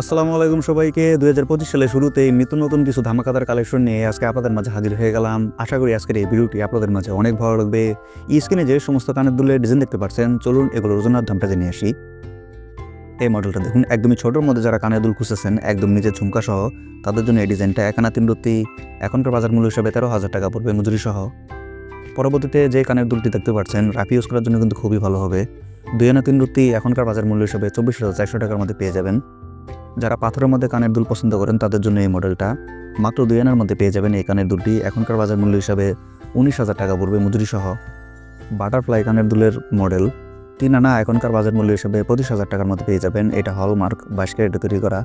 আসসালামু আলাইকুম সবাইকে। দুই হাজার পঁচিশ সালের শুরুতেই নিত্য নতুন কিছু ধামাকাদার কালেকশন নিয়ে আজকে আপনাদের মাঝে হাজির হয়ে গেলাম। আশা করি আজকের এই ভিডিওটি আপনাদের মাঝে অনেক ভালো লাগবে। স্ক্রিনে যে সমস্ত কানের দুলের ডিজাইন দেখতে পাচ্ছেন, চলুন এগুলোর ওজনের দামটা জেনে আসি। এই মডেলটা দেখুন একদমই ছোটোর মধ্যে যারা কানের দুল খুঁজেছেন একদম নিজের ঝুমকা সহ, তাদের জন্য এই ডিজাইনটা একানা তিন রত্তি। এখনকার বাজার মূল্য হিসাবে তেরো হাজার টাকা পড়বে মজুরি সহ। পরবর্তীতে যে কানের দুলটি দেখতে পাচ্ছেন রাফি ইউজ করার জন্য কিন্তু খুবই ভালো হবে। দুই আনা তিন রত্তি এখনকার বাজার মূল্য হিসাবে চব্বিশ হাজার চারশো টাকার মধ্যে পেয়ে যাবেন। যারা পাথরের মধ্যে কানের দুল পছন্দ করেন, তাদের জন্য এই মডেলটা মাত্র দুই আনার মধ্যে পেয়ে যাবেন এই কানের দুলটি। এখনকার বাজার মূল্য হিসাবে উনিশ হাজার টাকা পড়বে মজুরি সহ বাটারফ্লাই কানের দুলের মডেল তিন আনা এখনকার বাজার মূল্য হিসাবে পঁচিশ হাজার টাকার মধ্যে পেয়ে যাবেন। এটা হলমার্ক বাইশ ক্যারেটে তৈরি করা।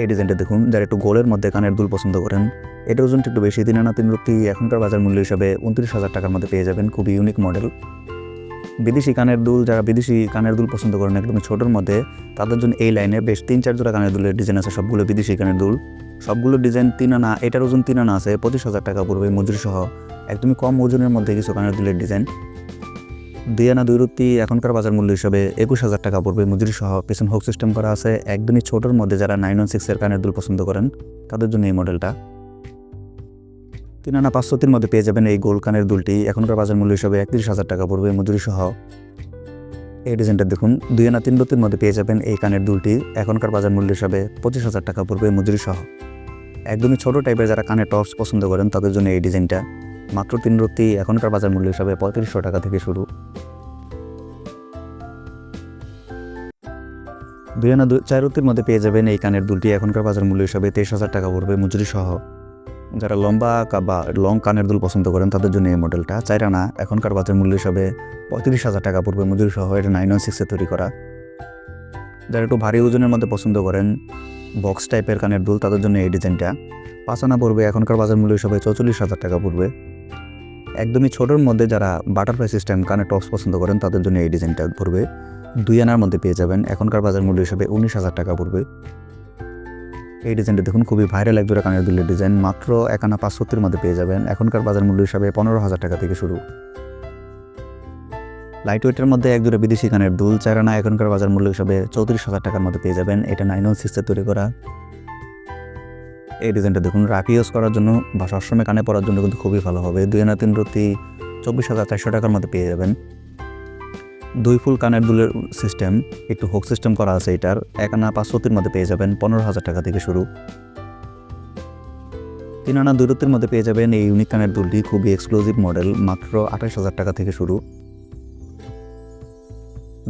এই ডিজাইনটা দেখুন, যারা একটু গোলের মধ্যে কানের দুল পছন্দ করেন এটা ওজনটা একটু বেশি, তিন আনা তিন রুটি এখনকার বাজার মূল্য হিসাবে উনত্রিশ হাজার টাকার মধ্যে পেয়ে যাবেন। খুবই ইউনিক মডেল বিদেশি কানের দুল, যারা বিদেশি কানের দুল পছন্দ করেন একদম ছোটোর মধ্যে, তাদের জন্য এই লাইনে বেশ তিন, চার জোড়া কানের দুলের ডিজাইন আছে সবগুলো বিদেশি কানের দুল। সবগুলো ডিজাইন তিন আনা, এটার ওজন তিন আনা আছে, পঁচিশ হাজার টাকা পড়বে মজুরি সহ। একদমই কম ওজনের মধ্যে কিছু কানের দুলের ডিজাইন দুই আনা, দুই রুটি এখনকার বাজার মূল্য হিসাবে একুশ হাজার টাকা পড়বে মজুরি সহ। পেছন হোক সিস্টেম করা আছে, একদমই ছোটোর মধ্যে যারা নাইন ওয়ান সিক্সের কানের দুল পছন্দ করেন, তাদের জন্য এই মডেলটা তিন আনা পাঁচশোটির মধ্যে পেয়ে যাবেন এই গোল কানের দুলটি। এখনকার বাজার মূল্য হিসাবে একত্রিশ হাজার টাকা পড়বে মজুরি সহ এই ডিজাইনটা দেখুন, দুই আনা তিন রতির মধ্যে পেয়ে যাবেন এই কানের দুলটি। এখনকার বাজার মূল্য হিসাবে পঁচিশ হাজার টাকা পড়বে মজুরি সহ একদমই ছোট টাইপের যারা কানের টপস পছন্দ করেন, তাদের জন্য এই ডিজাইনটা। মাত্র তিন রতি এখনকার বাজার মূল্য হিসাবে পঁয়ত্রিশশো টাকা থেকে শুরু। দুই আনা চার রতির মধ্যে পেয়ে যাবেন এই কানের দুলটি। এখনকার বাজার মূল্য হিসাবে তেইশ হাজার টাকা পড়বে মজুরি সহ যারা লম্বা বা লং কানের দুল পছন্দ করেন, তাদের জন্য এই মডেলটা চার আনা এখনকার বাজার মূল্য হিসাবে পঁয়ত্রিশ হাজার টাকা পড়বে মজুরি সহ, এটা নাইন ওয়ান সিক্সে তৈরি করা। যারা একটু ভারী ওজনের মধ্যে পছন্দ করেন বক্স টাইপের কানের দুল, তাদের জন্য এই ডিজাইনটা পাঁচ আনা পড়বে, এখনকার বাজার মূল্য হিসাবে চৌচল্লিশ হাজার টাকা পড়বে। একদমই ছোটোর মধ্যে যারা বাটারফ্লাই সিস্টেম কানের টপস পছন্দ করেন, তাদের জন্য এই ডিজাইনটা পড়বে। দুই আনার মধ্যে পেয়ে যাবেন, এখনকার বাজার মূল্য হিসাবে উনিশ হাজার টাকা পড়বে। এই ডিজাইনটা দেখুন, খুবই ভাইরাল এক জোড়া কানের দুলের ডিজাইন, মাত্র এক আনা পাঁচশোটির মধ্যে পেয়ে যাবেন। এখনকার বাজার মূল্য হিসাবে পনেরো হাজার টাকা থেকে শুরু। লাইট ওয়েটের মধ্যে এক জোড়া বিদেশি কানের দুল চার আনা এখনকার বাজার মূল্য হিসাবে চৌত্রিশ হাজার টাকার মধ্যে পেয়ে যাবেন। এটা নাইন ওয়ান সিক্সে তৈরি করা। এই ডিজাইনটা দেখুন, রাফি ইউজ করার জন্য বা সবসময় কানে পরার জন্য কিন্তু খুবই ভালো হবে। দুই আনা তিন রতি চব্বিশ হাজার চারশো টাকার মধ্যে পেয়ে যাবেন। দুই ফুল কানের দুলের সিস্টেম, একটু হোক সিস্টেম করা আছে এটার। এক আনা পাঁচ পাঁচশোতির মধ্যে পেয়ে যাবেন পনেরো হাজার টাকা থেকে শুরু। তিন আনা দুই রতির মধ্যে পেয়ে যাবেন এই ইউনিক কানের দুলটি, খুবই এক্সক্লুসিভ মডেল মাত্র আঠাশ হাজার টাকা থেকে শুরু।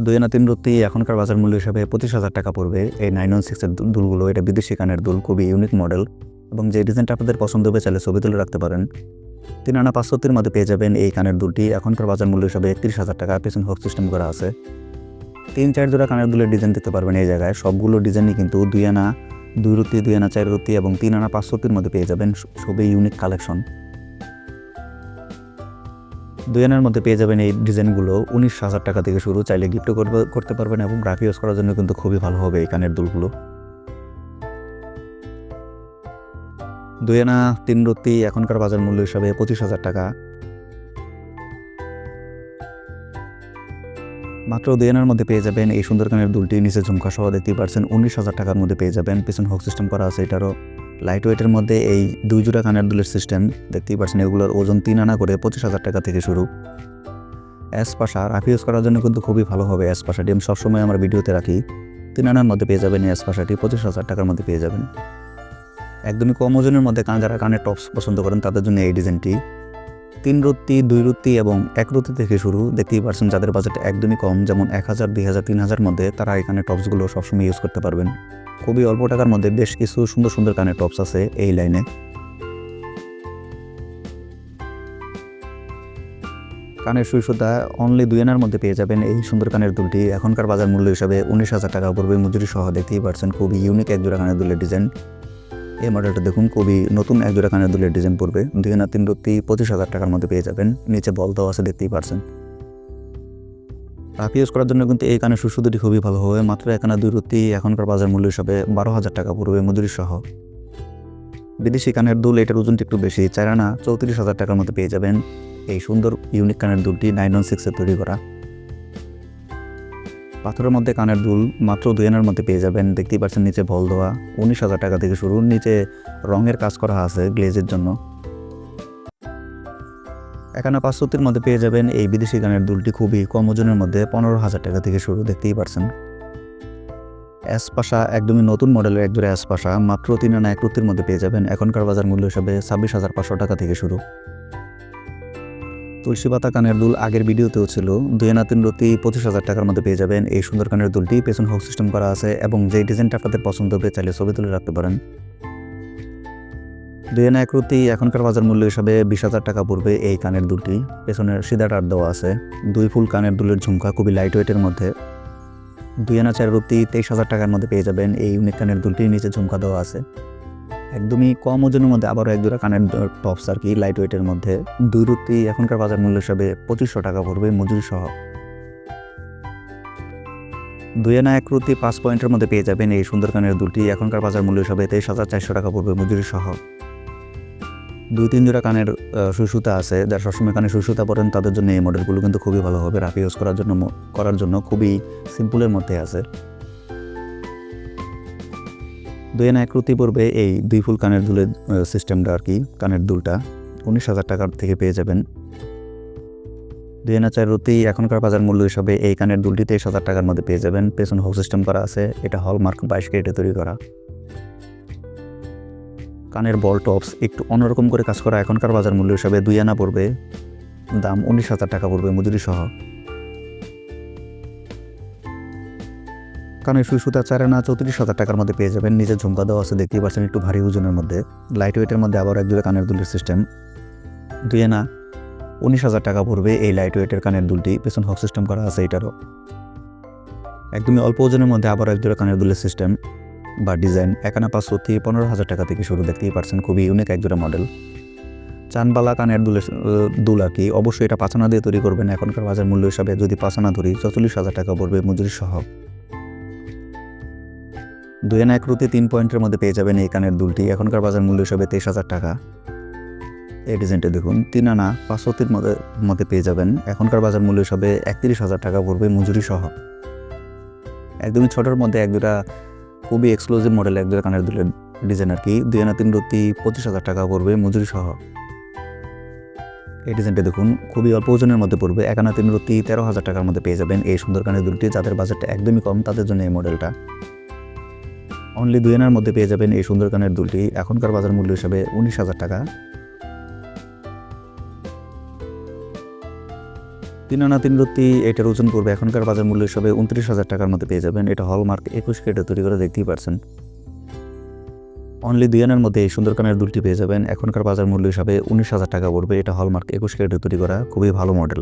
দুই আনা তিন রত্তি এখনকার বাজার মূল্য হিসাবে পঁচিশ হাজার টাকা পড়বে। এই নাইন ওয়ান সিক্সের দুলগুলো, এটা বিদেশি কানের দুল, খুবই ইউনিক মডেল এবং যে ডিজাইনটা আপনাদের পছন্দ হবে, চাইলে ছবি তুলে রাখতে পারেন। তিন আনা পাঁচশোতির মধ্যে পেয়ে যাবেন এই কানের দুলটি। এখনকার বাজার মূল্য হিসাবে একত্রিশ হাজার টাকা। পেছন হোক সিস্টেম করা আছে। তিন চার জোড়া কানের দুলের ডিজাইন দেখতে পারবেন এই জায়গায়। সবগুলো ডিজাইনই কিন্তু দুই আনা, দুই রুতি দুই আনা, চার রুতি এবং তিন আনা পাঁচশোতির মধ্যে পেয়ে যাবেন। সবই ইউনিক কালেকশন দুই আনার মধ্যে পেয়ে যাবেন এই ডিজাইনগুলো উনিশ হাজার টাকা থেকে শুরু। চাইলে করবে করতে পারবেন এবং গ্রাফি ইউজ করার জন্য কিন্তু খুবই ভালো হবে এই কানের দুলগুলো। দুই আনা তিন রত্তি এখনকার বাজার মূল্য হিসাবে পঁচিশ হাজার টাকা। মাত্র দুই আনার মধ্যে পেয়ে যাবেন এই সুন্দর কানের দুলটি। নিচে ঝুমকা সহ দেখতেই পারছেন উনিশ হাজার টাকার মধ্যে পেয়ে যাবেন। পিছন হোক সিস্টেম করা আছে এটারও। লাইট ওয়েটের মধ্যে এই দুই জোড়া কানের দুলের সিস্টেম দেখতেই পাচ্ছেন এগুলোর ওজন তিন আনা করে পঁচিশ হাজার টাকা থেকে শুরু। অ্যাস পাশা রাফি ইউজ করার জন্য কিন্তু খুবই ভালো হবে অ্যাস পাশাটি আমি সবসময় আমার ভিডিওতে রাখি। তিন আনার মধ্যে পেয়ে যাবেন এই অ্যাস পাশাটি পঁচিশ হাজার টাকার মধ্যে পেয়ে যাবেন। একদমই কম ওজনের মধ্যে কান যারা কানের টপস পছন্দ করেন, তাদের জন্য এই ডিজাইনটি তিন রত্তি দুই রত্তি এবং এক রত্তি থেকে শুরু দেখতেই পারছেন যাদের বাজেট একদমই কম, যেমন এক হাজার, দুই হাজার, তিন হাজার মধ্যে তারা এই এখানে টপসগুলো সবসময় ইউজ করতে পারবেন। খুবই অল্প টাকার মধ্যে বেশ কিছু সুন্দর সুন্দর কানের টপস আছে এই লাইনে কানের সুই সুতা অনলি দুই আনার মধ্যে পেয়ে যাবেন এই সুন্দর কানের দুলটি। এখনকার বাজার মূল্য হিসাবে উনিশ হাজার টাকা পড়বে। মজুরি সহ দেখতেই পারছেন খুবই ইউনিক এক জোড়া কানের দুলের ডিজাইন এই মডেলটা দেখুন, খুবই নতুন এক জোড়া কানের দুলের ডিজাইন পড়বে। দুই না তিন রত্তি পঁচিশ হাজার টাকার মধ্যে পেয়ে যাবেন। নিচে বল দেওয়া আছে, দেখতেই পারছেন। রাফি ইউজ করার জন্য কিন্তু এই কানের সুসু দুটি খুবই ভালো হবে। মাত্র একানা দুই রত্তি এখনকার বাজার মূল্য হিসাবে বারো হাজার টাকা পড়বে মজুরি সহ। বিদেশি কানের দুল, এটার ওজনটি একটু বেশি, চার আনা চৌত্রিশ হাজার টাকার মধ্যে পেয়ে যাবেন। এই সুন্দর ইউনিক কানের দুলটি নাইন ওয়ান সিক্সে তৈরি করা। পাথরের মধ্যে কানের দুল মাত্র দুই আনার মধ্যে পেয়ে যাবেন। দেখতেই পাচ্ছেন নিচে ভল দেওয়া উনিশ হাজার টাকা থেকে শুরু। নিচে রঙের কাজ করা আছে গ্লেজের জন্য। একানা পাঁচশোটির মধ্যে পেয়ে যাবেন এই বিদেশি গানের দুলটি খুবই কম ওজনের মধ্যে পনেরো হাজার টাকা থেকে শুরু। দেখতেই পারছেন অ্যাসপাশা একদমই নতুন মডেলের একজোড়া অ্যাসপাশা। মাত্র তিন আনা এক মধ্যে পেয়ে যাবেন। এখনকার বাজার মূল্য হিসাবে ছাব্বিশ হাজার পাঁচশো টাকা থেকে শুরু। তুলসী পাতা কানের দুল আগের ভিডিওতেও ছিল। দুই আনা তিন রতি পঁচিশ হাজার টাকার মধ্যে পেয়ে যাবেন। এই সুন্দর কানের দুলটি পেছন হোক সিস্টেম করা আছে এবং যে ডিজাইনটা আপনাদের পছন্দ হবে চাইলে ছবি তুলে রাখতে পারেন। দুই আনা এক রুতি এখনকার বাজার মূল্য হিসাবে বিশ হাজার টাকা পড়বে এই কানের দুলটি। পেছনের সিধা টার দেওয়া আছে। দুই ফুল কানের দুলের ঝুমকা খুবই লাইট ওয়েটের মধ্যে। দুই আনা চার রুতি তেইশ হাজার টাকার মধ্যে পেয়ে যাবেন। এই ইউনিক কানের দুলটি নিচে ঝুমকা দেওয়া আছে। একদমই কম ওজনের মধ্যে আবারও এক দুটা কানের টপস আর কি লাইট ওয়েটের মধ্যে। দুই রুতি এখনকার বাজার মূল্য হিসাবে পঁচিশশো টাকা পড়বে মজুরি সহ। দুই আনা এক রুতি পাঁচ পয়েন্টের মধ্যে পেয়ে যাবেন এই সুন্দর কানের দুটি। এখনকার বাজার মূল্য হিসাবে তেইশ হাজার চারশো টাকা পড়বে মজুরি সহ। দুই তিন জোড়া কানের সুসুতা আছে। যারা সবসময় কানে সুসুতা পরেন, তাদের জন্য এই মডেলগুলো কিন্তু খুবই ভালো হবে। রাফ ইউজ করার জন্য করার জন্য খুবই সিম্পলের মধ্যে আছে। দুই এক রুতি পড়বে এই দুই ফুল কানের দুলের সিস্টেমটা আর কি, কানের দুলটা। উনিশ হাজার টাকার থেকে পেয়ে যাবেন। দুই আনা চার রুতি এখনকার বাজার মূল্য হিসাবে এই কানের দুলটি তেইশ হাজার টাকার মধ্যে পেয়ে যাবেন। পেছন হোক সিস্টেম করা আছে। এটা হলমার্ক বাইশ কেটে তৈরি করা। কানের বল টপস একটু অন্যরকম করে কাজ করা এখনকার বাজার মূল্য হিসাবে দুই আনা পড়বে। দাম উনিশ হাজার টাকা পড়বে মজুরি সহ কানের সুই সুতা চার আনা চৌত্রিশ হাজার টাকার মধ্যে পেয়ে যাবেন। নিজের ঝুমকা দেওয়া আছে, দেখতেই পাচ্ছেন একটু ভারী ওজনের মধ্যে। লাইট ওয়েটের মধ্যে আবার এক দুটো কানের দুলের সিস্টেম দুই আনা উনিশ হাজার টাকা পড়বে এই লাইট ওয়েটের কানের দুলটি। পেছন হক সিস্টেম করা আছে এটারও। একদমই অল্প ওজনের মধ্যে আবার এক দুটো কানের দুলের সিস্টেম বা ডিজাইন একানা পাঁচশো থেকে পনেরো হাজার টাকা থেকে শুরু, দেখতেই পারছেন খুবই ইউনিক একজোড়া মডেল চানবালা কানের দুলের দুল আর কি। অবশ্যই এটা পাঁচানা দিয়ে তৈরি করবেন। এখনকার বাজার মূল্য হিসাবে যদি পাঁচানা ধরি চল্লিশ হাজার টাকা পড়বে মজুরি সহ। দুই এক রুতি তিন পয়েন্টের মধ্যে পেয়ে যাবেন এই কানের দুলটি। এখনকার বাজার মূল্য হিসাবে তেইশ হাজার টাকা। এই ডিজাইনটা দেখুন, তিন আনা পাঁচশোতির মধ্যে মধ্যে পেয়ে যাবেন। এখনকার বাজার মূল্য হিসাবে একত্রিশ হাজার টাকা পড়বে মজুরি সহ। একদমই ছোটোর মধ্যে এক দুটা খুবই এক্সক্লুসিভ মডেল এক দুটা কানের দুলের ডিজাইন আর কি। দুই আনা তিন রুতি পঁচিশ হাজার টাকা পড়বে মজুরি সহ। এই ডিজাইনটা দেখুন, খুবই অল্প ওজনের মধ্যে পড়বে। এক আনা তিন রুতি তেরো হাজার টাকার মধ্যে পেয়ে যাবেন এই সুন্দর কানের দুলটি। যাদের বাজেটটা একদমই কম, তাদের জন্য এই মডেলটা অনলি দুই আনার মধ্যে পেয়ে যাবেন এই সুন্দর কানের দুলটি। এখনকার বাজার মূল্য হিসাবে উনিশ হাজার টাকা। তিন আনা তিন রত্তি, এটার ওজন পড়বে এখনকার বাজার মূল্য হিসাবে উনত্রিশ হাজার টাকার মধ্যে পেয়ে যাবেন। এটা হলমার্ক একুশ কেটে তৈরি করে দেখতেই পারছেন। অনলি দুই আনার মধ্যে এই সুন্দর কানের দুলটি পেয়ে যাবেন। এখনকার বাজার মূল্য হিসাবে উনিশ হাজার টাকা পড়বে। এটা হলমার্ক একুশ কেটে তৈরি করা খুবই ভালো মডেল।